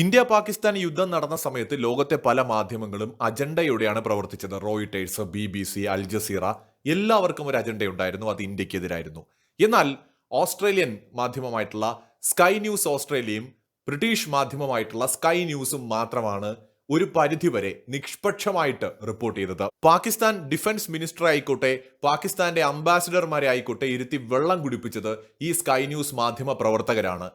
India Pakistan യുദ്ധം നടന്ന സമയത്ത് ലോകത്തെ പല മാധ്യമങ്ങളും അജണ്ടയോടെയാണ് പ്രവർത്തിച്ചത്. Reuters B B C Al Jazeera എല്ലാവർക്കും ഒരു അജണ്ടയുണ്ടായിരുന്നു. അത് ഇന്ത്യക്കെതിരായിരുന്നു. എന്നാൽ ഓസ്ട്രേലിയൻ മാധ്യമമായിട്ടുള്ള സ്കൈ ന്യൂസ് ഓസ്ട്രേലിയയും ബ്രിട്ടീഷ് മാധ്യമമായിട്ടുള്ള സ്കൈ ന്യൂസും മാത്രമാണ് ഒരു പരിധിവരെ നിഷ്പക്ഷമായിട്ട് റിപ്പോർട്ട് ചെയ്തത്. പാകിസ്ഥാൻ ഡിഫൻസ് മിനിസ്റ്റർ ആയിക്കോട്ടെ പാകിസ്ഥാന്റെ അംബാസിഡർമാരെ ആയിക്കോട്ടെ ഇരുത്തി വെള്ളം കുടിപ്പിച്ചത് ഈ സ്കൈ ന്യൂസ് മാധ്യമ പ്രവർത്തകരാണ്.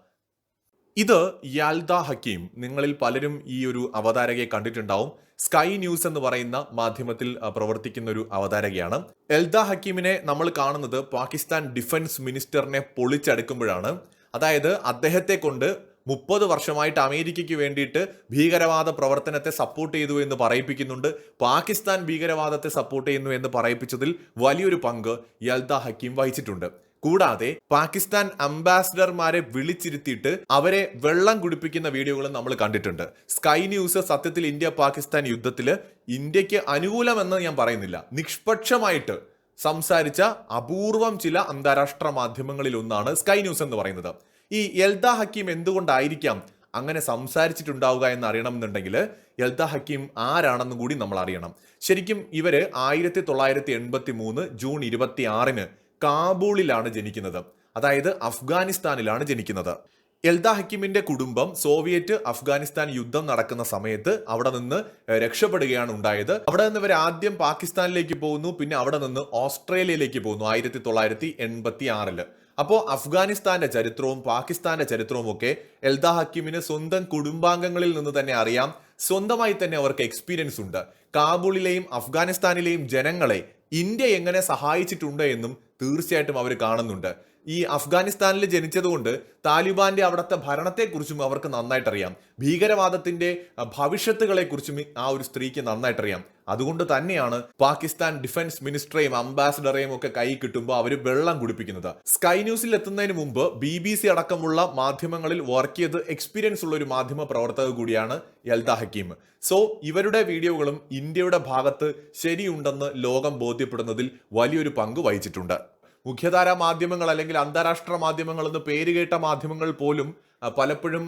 ഇത് യാൽദ ഹക്കീം. നിങ്ങളിൽ പലരും ഈ ഒരു അവതാരകയെ കണ്ടിട്ടുണ്ടാവും. സ്കൈ ന്യൂസ് എന്ന് പറയുന്ന മാധ്യമത്തിൽ പ്രവർത്തിക്കുന്ന ഒരു അവതാരകയാണ്. എൽദ ഹക്കീമിനെ നമ്മൾ കാണുന്നത് പാകിസ്ഥാൻ ഡിഫൻസ് മിനിസ്റ്ററിനെ പൊളിച്ചടുക്കുമ്പോഴാണ്. അതായത് അദ്ദേഹത്തെ കൊണ്ട് മുപ്പത് വർഷമായിട്ട് അമേരിക്കയ്ക്ക് വേണ്ടിയിട്ട് ഭീകരവാദ പ്രവർത്തനത്തെ സപ്പോർട്ട് ചെയ്തു എന്ന് പറയിപ്പിക്കുന്നുണ്ട്. പാകിസ്ഥാൻ ഭീകരവാദത്തെ സപ്പോർട്ട് ചെയ്യുന്നു എന്ന് പറയിപ്പിച്ചതിൽ വലിയൊരു പങ്ക് യൽദ ഹക്കീം വഹിച്ചിട്ടുണ്ട്. കൂടാതെ പാകിസ്ഥാൻ അംബാസിഡർമാരെ വിളിച്ചിരുത്തിയിട്ട് അവരെ വെള്ളം കുടിപ്പിക്കുന്ന വീഡിയോകളും നമ്മൾ കണ്ടിട്ടുണ്ട്. സ്കൈ ന്യൂസ് സത്യത്തിൽ ഇന്ത്യ പാകിസ്ഥാൻ യുദ്ധത്തിൽ ഇന്ത്യയ്ക്ക് അനുകൂലമെന്ന് ഞാൻ പറയുന്നില്ല. നിഷ്പക്ഷമായിട്ട് സംസാരിച്ച അപൂർവം ചില അന്താരാഷ്ട്ര മാധ്യമങ്ങളിൽ ഒന്നാണ് സ്കൈ ന്യൂസ് എന്ന് പറയുന്നത്. ഈ എൽദ ഹക്കീം എന്തുകൊണ്ടായിരിക്കാം അങ്ങനെ സംസാരിച്ചിട്ടുണ്ടാവുക എന്ന് അറിയണമെന്നുണ്ടെങ്കിൽ എൽദ ഹക്കീം ആരാണെന്നും കൂടി നമ്മൾ അറിയണം. ശരിക്കും ഇവർ ആയിരത്തി തൊള്ളായിരത്തി എൺപത്തി മൂന്ന് ജൂൺ ഇരുപത്തി ആറിന് കാബൂളിലാണ് ജനിക്കുന്നത്. അതായത് അഫ്ഗാനിസ്ഥാനിലാണ് ജനിക്കുന്നത്. എൽദ ഹക്കീമിന്റെ കുടുംബം സോവിയറ്റ് അഫ്ഗാനിസ്ഥാൻ യുദ്ധം നടക്കുന്ന സമയത്ത് അവിടെ നിന്ന് രക്ഷപ്പെടുകയാണ് ഉണ്ടായത്. അവിടെ നിന്ന് ഇവർ ആദ്യം പാകിസ്ഥാനിലേക്ക് പോകുന്നു പിന്നെ അവിടെ നിന്ന് ഓസ്ട്രേലിയയിലേക്ക് പോകുന്നു ആയിരത്തി തൊള്ളായിരത്തി എൺപത്തി ആറിൽ അപ്പോൾ അഫ്ഗാനിസ്ഥാന്റെ ചരിത്രവും പാകിസ്ഥാന്റെ ചരിത്രവും ഒക്കെ എൽദ ഹക്കീമിന് സ്വന്തം കുടുംബാംഗങ്ങളിൽ നിന്ന് തന്നെ അറിയാം. സ്വന്തമായി തന്നെ അവർക്ക് എക്സ്പീരിയൻസ് ഉണ്ട്. കാബൂളിലെയും അഫ്ഗാനിസ്ഥാനിലെയും ജനങ്ങളെ ഇന്ത്യ എങ്ങനെ സഹായിച്ചിട്ടുണ്ട് എന്നും തീർച്ചയായിട്ടും അവർ കാണുന്നുണ്ട്. ഈ അഫ്ഗാനിസ്ഥാനിൽ ജനിച്ചതുകൊണ്ട് താലിബാന്റെ അവിടുത്തെ ഭരണത്തെക്കുറിച്ചും അവർക്ക് നന്നായിട്ടറിയാം. ഭീകരവാദത്തിന്റെ ഭവിഷ്യത്തുകളെക്കുറിച്ചും ആ ഒരു സ്ത്രീക്ക് നന്നായിട്ടറിയാം. അതുകൊണ്ട് തന്നെയാണ് പാകിസ്ഥാൻ ഡിഫൻസ് മിനിസ്റ്ററെയും അംബാസിഡറെയും ഒക്കെ കൈ കിട്ടുമ്പോൾ അവർ വെള്ളം കുടിപ്പിക്കുന്നത്. സ്കൈ ന്യൂസിൽ എത്തുന്നതിന് മുമ്പ് ബി ബി സി അടക്കമുള്ള മാധ്യമങ്ങളിൽ വർക്ക് ചെയ്ത് എക്സ്പീരിയൻസ് ഉള്ള ഒരു മാധ്യമ പ്രവർത്തക കൂടിയാണ് യൽദ ഹക്കീം. സോ ഇവരുടെ വീഡിയോകളും ഇന്ത്യയുടെ ഭാഗത്ത് ശരിയുണ്ടെന്ന് ലോകം ബോധ്യപ്പെടുന്നതിൽ വലിയൊരു പങ്ക് വഹിച്ചിട്ടുണ്ട്. മുഖ്യധാര മാധ്യമങ്ങൾ അല്ലെങ്കിൽ അന്താരാഷ്ട്ര മാധ്യമങ്ങൾ എന്ന് പേരുകേട്ട മാധ്യമങ്ങൾ പോലും പലപ്പോഴും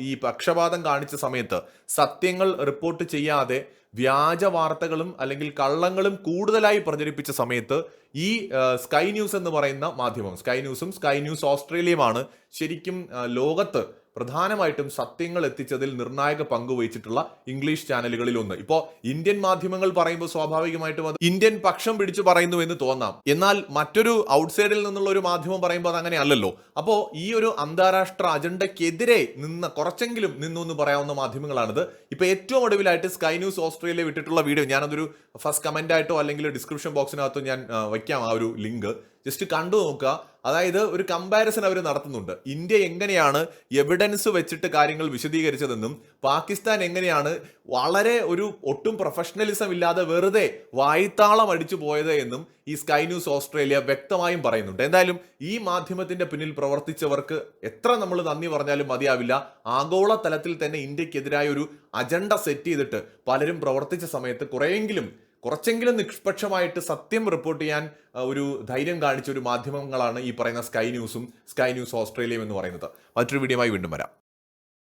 ഈ പക്ഷപാതം കാണിച്ച സമയത്ത് സത്യങ്ങൾ റിപ്പോർട്ട് ചെയ്യാതെ വ്യാജ വാർത്തകളും അല്ലെങ്കിൽ കള്ളങ്ങളും കൂടുതലായി പ്രചരിപ്പിച്ച സമയത്ത് ഈ സ്കൈ ന്യൂസ് എന്ന് പറയുന്ന മാധ്യമം സ്കൈ ന്യൂസും സ്കൈ ന്യൂസ് ഓസ്ട്രേലിയയുമാണ് ശരിക്കും ലോകത്ത് പ്രധാനമായിട്ടും സത്യങ്ങൾ എത്തിച്ചതിൽ നിർണായക പങ്ക് വഹിച്ചിട്ടുള്ള ഇംഗ്ലീഷ് ചാനലുകളിൽ ഒന്ന്. ഇപ്പോ ഇന്ത്യൻ മാധ്യമങ്ങൾ പറയുമ്പോൾ സ്വാഭാവികമായിട്ടും അത് ഇന്ത്യൻ പക്ഷം പിടിച്ചു പറയുന്നു എന്ന് തോന്നാം. എന്നാൽ മറ്റൊരു ഔട്ട്സൈഡിൽ നിന്നുള്ള ഒരു മാധ്യമം പറയുമ്പോൾ അത് അങ്ങനെ അല്ലല്ലോ. അപ്പോ ഈ ഒരു അന്താരാഷ്ട്ര അജണ്ടയ്ക്കെതിരെ നിന്ന് കുറച്ചെങ്കിലും നിന്നു എന്ന് പറയാവുന്ന മാധ്യമങ്ങളാണിത്. ഇപ്പൊ ഏറ്റവും ഒടുവിലായിട്ട് സ്കൈ ന്യൂസ് ഓസ്ട്രേലിയ വിട്ടിട്ടുള്ള വീഡിയോ ഞാനതൊരു ഫസ്റ്റ് കമന്റ് ആയിട്ടോ അല്ലെങ്കിൽ ഡിസ്ക്രിപ്ഷൻ ബോക്സിനകത്തോ ഞാൻ വയ്ക്കാം ആ ഒരു ലിങ്ക്. ജസ്റ്റ് കണ്ടു നോക്കുക. അതായത് ഒരു കമ്പാരിസൺ അവർ നടത്തുന്നുണ്ട്. ഇന്ത്യ എങ്ങനെയാണ് എവിഡൻസ് വെച്ചിട്ട് കാര്യങ്ങൾ വിശദീകരിച്ചതെന്നും പാകിസ്ഥാൻ എങ്ങനെയാണ് വളരെ ഒരു ഒട്ടും പ്രൊഫഷണലിസം ഇല്ലാതെ വെറുതെ വായ്ത്താളം അടിച്ചു പോയത് എന്നും ഈ സ്കൈ ന്യൂസ് ഓസ്ട്രേലിയ വ്യക്തമായും പറയുന്നുണ്ട്. എന്തായാലും ഈ മാധ്യമത്തിന്റെ പിന്നിൽ പ്രവർത്തിച്ചവർക്ക് എത്ര നമ്മൾ നന്ദി പറഞ്ഞാലും മതിയാവില്ല. ആഗോള തലത്തിൽ തന്നെ ഇന്ത്യക്കെതിരായ ഒരു അജണ്ട സെറ്റ് ചെയ്തിട്ട് പലരും പ്രവർത്തിച്ച സമയത്ത് കുറെയെങ്കിലും കുറച്ചെങ്കിലും നിഷ്പക്ഷമായിട്ട് സത്യം റിപ്പോർട്ട് ചെയ്യാൻ ഒരു ധൈര്യം കാണിച്ച ഒരു മാധ്യമങ്ങളാണ് ഈ പറയുന്ന സ്കൈ ന്യൂസും സ്കൈ ന്യൂസ് ഓസ്ട്രേലിയയും എന്ന് പറയുന്നത്. മറ്റൊരു വീഡിയോയുമായി വീണ്ടും വരാം.